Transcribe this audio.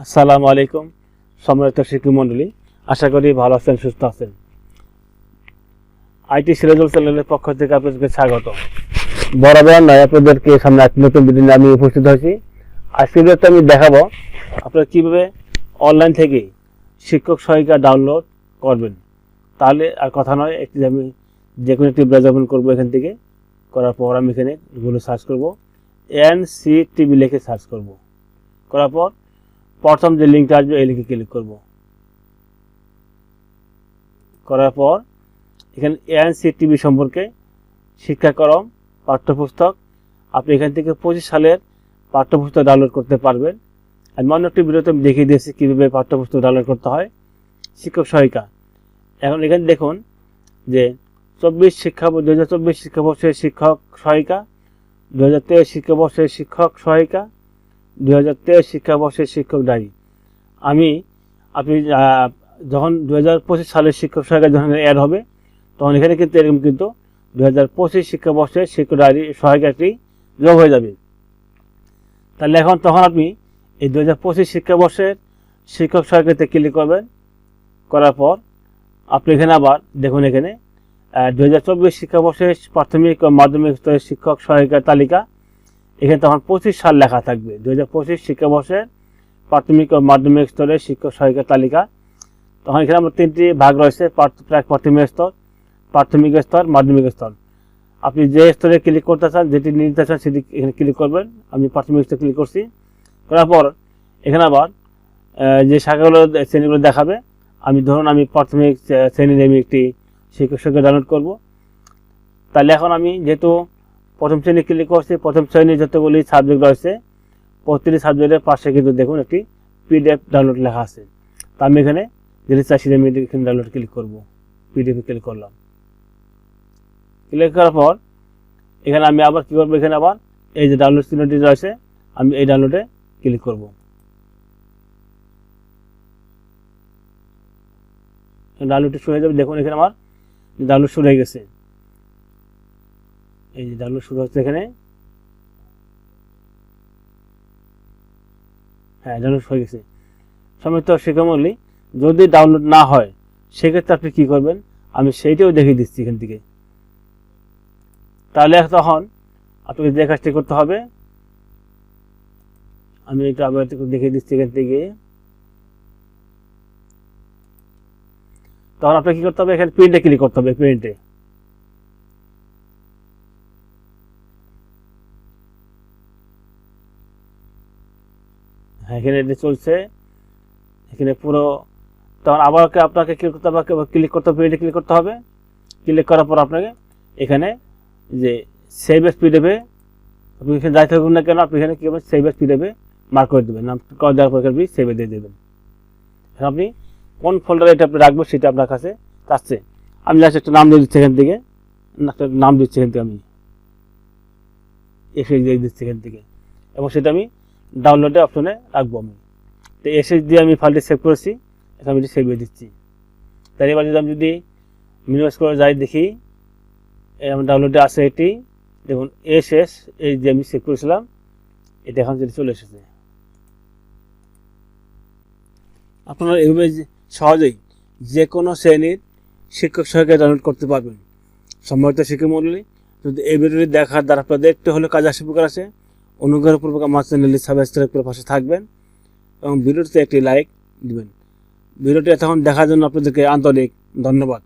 আসসালামু আলাইকুম, সম্মানিত শিক্ষক মণ্ডলী আশা করি ভালো আছেন, সুস্থ আছেন। আইটি সিরাজুল চ্যানেলের পক্ষ থেকে আপনাদেরকে স্বাগত। বরাবর নয়, আপনাদেরকে সামনে এক নতুন ভিডিও আমি উপস্থিত হয়েছি। আজকে ভিডিওতে আমি দেখাবো আপনারা কীভাবে অনলাইন থেকে শিক্ষক সহায়িকা ডাউনলোড করবেন। তাহলে আর কথা নয়, একটি আমি যে কোনো একটি ব্রাউজার ওপেন করব এখান থেকে। করার পর আমি এখানে গুগলে সার্চ করব এন সি টিভি লিখে সার্চ করব। করার পর প্রথম যে লিঙ্কটা আসবে, এই লিঙ্কে ক্লিক করব। করার পর এখানে এএনসি টিভি সম্পর্কে শিক্ষাক্রম, পাঠ্যপুস্তক, আপনি এখান থেকে পঁচিশ সালের পাঠ্যপুস্তক ডাউনলোড করতে পারবেন। আর অন্য একটি ভিডিওতে আমি দেখিয়ে দিয়েছি কীভাবে পাঠ্যপুস্তক ডাউনলোড করতে হয়। শিক্ষক সহায়িকা। এখন এখানে দেখুন যে চব্বিশ শিক্ষা দু হাজার চব্বিশ শিক্ষাবর্ষের শিক্ষক সহায়িকা দু হাজার তেইশ শিক্ষাবর্ষের শিক্ষক সহায়িকা দু হাজার তেইশ শিক্ষাবর্ষের শিক্ষক ডায়েরি আমি, আপনি যখন দু হাজার পঁচিশ সালের শিক্ষক সহায়িকা যখন অ্যাড হবে, তখন এখানে কিন্তু এরকম কিন্তু দু হাজার পঁচিশ শিক্ষাবর্ষের শিক্ষক ডায়েরি সহায়িকাটি যোগ হয়ে যাবে। তাহলে এখন তখন আপনি এই দু হাজার পঁচিশ শিক্ষাবর্ষের শিক্ষক সহায়িকাতে ক্লিক করবেন। করার পর আপনি এখানে আবার দেখুন এখানে দু হাজার চব্বিশ শিক্ষাবর্ষের প্রাথমিক ও মাধ্যমিক স্তরের শিক্ষক সহায়িকার তালিকা এখানে তখন পঁচিশ সাল লেখা থাকবে। দু হাজার পঁচিশ শিক্ষাবর্ষের প্রাথমিক ও মাধ্যমিক স্তরের শিক্ষক সহায়িকার তালিকা। তখন এখানে আমার তিনটি ভাগ রয়েছে, প্রাথ- প্রাথমিক স্তর প্রাথমিক স্তর, মাধ্যমিক স্তর। আপনি যে স্তরে ক্লিক করতে চান, যেটি চান সেটি এখানে ক্লিক করবেন। আমি প্রাথমিক স্তরে ক্লিক করছি। করার পর এখানে আবার যে শাখাগুলো, শ্রেণীগুলো দেখাবে, আমি ধরুন আমি প্রাথমিক শ্রেণির আমি একটি শিক্ষক সঙ্গে ডাউনলোড করব। তাহলে এখন আমি যেহেতু প্রথম শ্রেণি ক্লিক করছি, প্রথম শ্রেণির যতগুলি সাবজেক্ট রয়েছে, প্রতিটি সাবজেক্টের পাশে কিন্তু দেখুন একটি পিডিএফ ডাউনলোড লেখা আছে। তা আমি এখানে যেটি চাইছি আমি এখানে ডাউনলোড ক্লিক করব। পিডিএফ ক্লিক করলাম। ক্লিক করার পর, এখানে আমি আবার কী করব এখানে আবার, এই যে ডাউনলোড চিহ্নটি রয়েছে, আমি এই ডাউনলোডে ক্লিক করব। ডাউনলোডটি শুরু হয়ে যাবে, দেখুন এখানে আমার ডাউনলোড শুরু হয়ে গেছে। এই যে ডাউনলোড শুরু হচ্ছে এখানে। হ্যাঁ ডাউনলোড হয়ে গেছে। সমিত শিক্ষামূল্যী যদি ডাউনলোড না হয়, সেক্ষেত্রে আপনি কী করবেন? আমি সেইটাও দেখিয়ে দিচ্ছি এখান থেকে। তাহলে তখন আপনাকে যে কাজটি করতে হবে, আমি এটা আবার দেখিয়ে দিচ্ছি এখান থেকে। তখন আপনাকে কী করতে হবে? এখানে প্রিন্টে ক্লিক করতে হবে প্রিন্টে এখানে এটা চলছে। এখানে পুরো তখন আবার আপনাকে ক্লিক করতে হবে? ক্লিক করতে হবে প্রিন্টে ক্লিক করতে হবে। ক্লিক করার পর আপনাকে এখানে যে সেভ এস পিডিএফে আপনি এখানে যাই থাকুন না কেন, আপনি এখানে কী করবেন? সেভ এস পিডিএফে মার্ক করে দেবেন। নাম করে দেওয়ার পর আপনি সেভে দিয়ে দেবেন। এখন আপনি কোন ফোল্ডারে এটা আপনি রাখবেন সেটা আপনার কাছে চাচ্ছে আমি জাস্ট একটা নাম দিয়ে দিচ্ছি এখান থেকে। একটা নাম দিচ্ছি এখান থেকে আমি। এসে দিয়ে দিচ্ছি এখান থেকে। এবং সেটা আমি ডাউনলোডে অপশনে রাখব আমি। তো এসে দিয়ে আমি ফাইলটি সেভ করেছি, এখন আমি সেভ দিয়ে দিচ্ছি। তাই এবার যদি আমি যদি মিনিমাইজ করে যাই দেখি আমার ডাউনলোডে আছে এটি। দেখুন এস এস এই যে আমি সেভ করেছিলাম, এটা এখন যেটি চলে এসেছে। আপনারা এভাবে সহজেই যে কোনো শ্রেণির শিক্ষক সহায়িকা ডাউনলোড করতে পারবেন। সম্মানিত শিক্ষক মন্ডলী যদি এই ভিডিওটি দেখার দ্বারা আপনাদের একটু হলে কাজ আসে, উপকার আছে অনুগ্রহপূর্বক আমার চ্যানেলটি সাবস্ক্রাইব করে পাশে থাকবেন এবং ভিডিওটিতে একটি লাইক দিবেন। ভিডিওটি এতক্ষণ দেখার জন্য আপনাদেরকে আন্তরিক ধন্যবাদ।